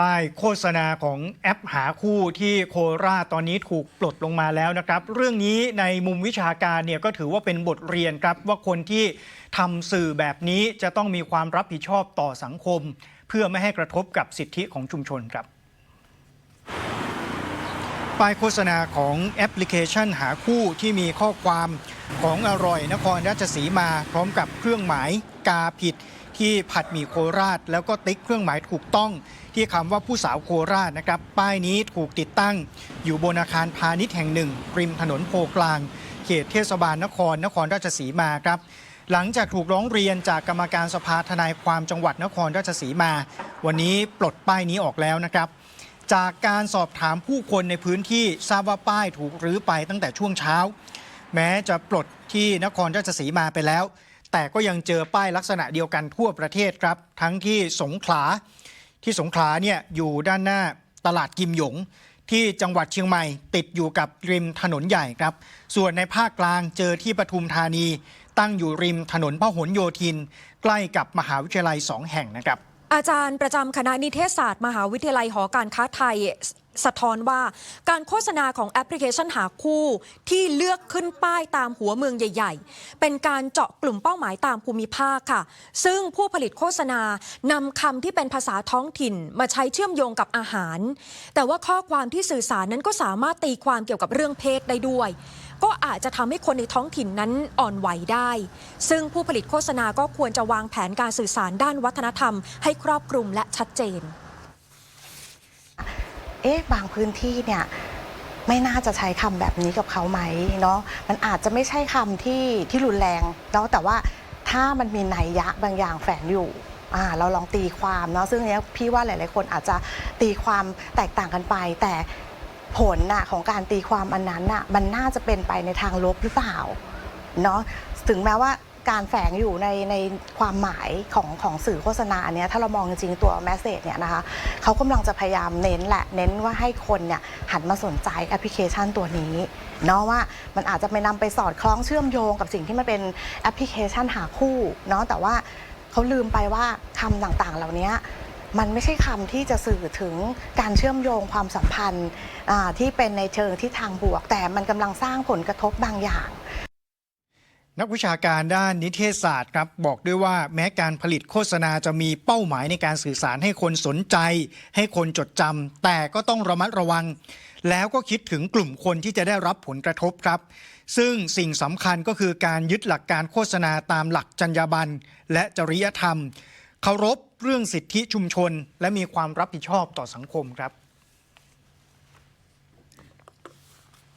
ป้ายโฆษณาของแอปหาคู่ที่โคราชตอนนี้ถูกปลดลงมาแล้วนะครับ เรื่องนี้ในมุมวิชาการเนี่ยก็ถือว่าเป็นบทเรียนครับ ว่าคนที่ทำสื่อแบบนี้จะต้องมีความรับผิดชอบต่อสังคม เพื่อไม่ให้กระทบกับสิทธิของชุมชนครับ ป้ายโฆษณาของแอปพลิเคชันหาคู่ที่มีข้อความของอร่อยนครราชสีมา พร้อมกับเครื่องหมายกาผิด ที่ผัดหมี่โคราช แล้วก็ติ๊กเครื่องหมายถูกต้องที่คำว่าผู้สาวโคราชนะครับ ป้ายนี้ถูกติดตั้ง อยู่บนอาคารพาณิชย์แห่งหนึ่ง ริมถนนโพกลาง เขตเทศบาลนครนครราชสีมาครับหลังจากถูกร้องเรียนจากกรรมการสภาทนายความจังหวัดนครราชสีมา วันนี้ปลดป้ายนี้ออกแล้วนะครับ จากการสอบถามผู้คนในพื้นที่ทราบว่าป้ายถูกรื้อไปตั้งแต่ช่วงเช้า แม้จะปลดที่นครราชสีมาไปแล้ว แต่ก็ยังเจอป้ายลักษณะเดียวกันทั่วประเทศครับ ทั้งที่สงขลา ที่สงขลาเนี่ยอยู่ด้านหน้าตลาดกิมหยง ที่จังหวัดเชียงใหม่ ติดอยู่กับริมถนนใหญ่ครับ ส่วนในภาคกลางเจอที่ปทุมธานี ตั้งอยู่ริมถนนพหลโยธิน ใกล้กับมหาวิทยาลัยสองแห่งนะครับอาจารย์ประจำคณะนิเทศศาสตร์ มหาวิทยาลัยหอการค้าไทย สะท้อนว่าการโฆษณาของแอปพลิเคชันหาคู่ที่เลือกขึ้นป้ายตามหัวเมืองใหญ่ ๆ เป็นการเจาะกลุ่มเป้าหมายตามภูมิภาคค่ะ ซึ่งผู้ผลิตโฆษณานำคำที่เป็นภาษาท้องถิ่นมาใช้เชื่อมโยงกับอาหาร แต่ว่าข้อความที่สื่อสารนั้นก็สามารถตีความเกี่ยวกับเรื่องเพศได้ด้วยก็อาจจะทำให้คนในท้องถิ่นนั้นอ่อนไหวได้ ซึ่งผู้ผลิตโฆษณาก็ควรจะวางแผนการสื่อสารด้านวัฒนธรรม ให้ครอบคลุมและชัดเจน เอ๊ะบางพื้นที่เนี่ยไม่น่าจะใช้คำแบบนี้กับเขาไหมเนาะมันอาจจะไม่ใช่คำที่ที่รุนแรงเนาะแต่ว่าถ้ามันมีนัยยะบางอย่างแฝงอยู่อ่าเราลองตีความเนาะซึ่งเนี้ยพี่ว่าหลาย ๆ คนอาจจะตีความแตกต่างกันไป แต่ผลน่ะของการตีความอันนั้นน่ะมันน่าจะเป็นไปในทางลบหรือเปล่าเนาะถึงแม้ว่า การแฝงอยู่ในในความหมายของของสื่อโฆษณาเนี้ยถ้าเรามองจริงๆตัวแมสเซจเนี่ยนะคะเขากำลังจะพยายามเน้นแหละเน้นว่าให้คนเนี่ยหันมาสนใจแอปพลิเคชันตัวนี้เนาะว่ามันอาจจะไปนำไปสอดคล้องเชื่อมโยงกับสิ่งที่มันเป็นแอปพลิเคชันหาคู่เนาะแต่ว่าเขาลืมไปว่าคำต่างๆ เหล่านี้มันไม่ใช่คำที่จะสื่อถึงการเชื่อมโยงความสัมพันธ์ที่เป็นในเชิงที่ทางบวก แต่มันกำลังสร้างผลกระทบบางอย่าง นักวิชาการด้านนิเทศศาสตร์ครับบอกด้วยว่าแม้การผลิตโฆษณาจะมีเป้าหมายในการสื่อสารให้คนสนใจ ให้คนจดจำแต่ก็ต้องระมัดระวัง แล้วก็คิดถึงกลุ่มคนที่จะได้รับผลกระทบครับ ซึ่งสิ่งสำคัญก็คือการยึดหลักการโฆษณาตามหลักจรรยาบรรณและจริยธรรมเคารพเรื่องสิทธิชุมชน และมีความรับผิดชอบต่อสังคมครับ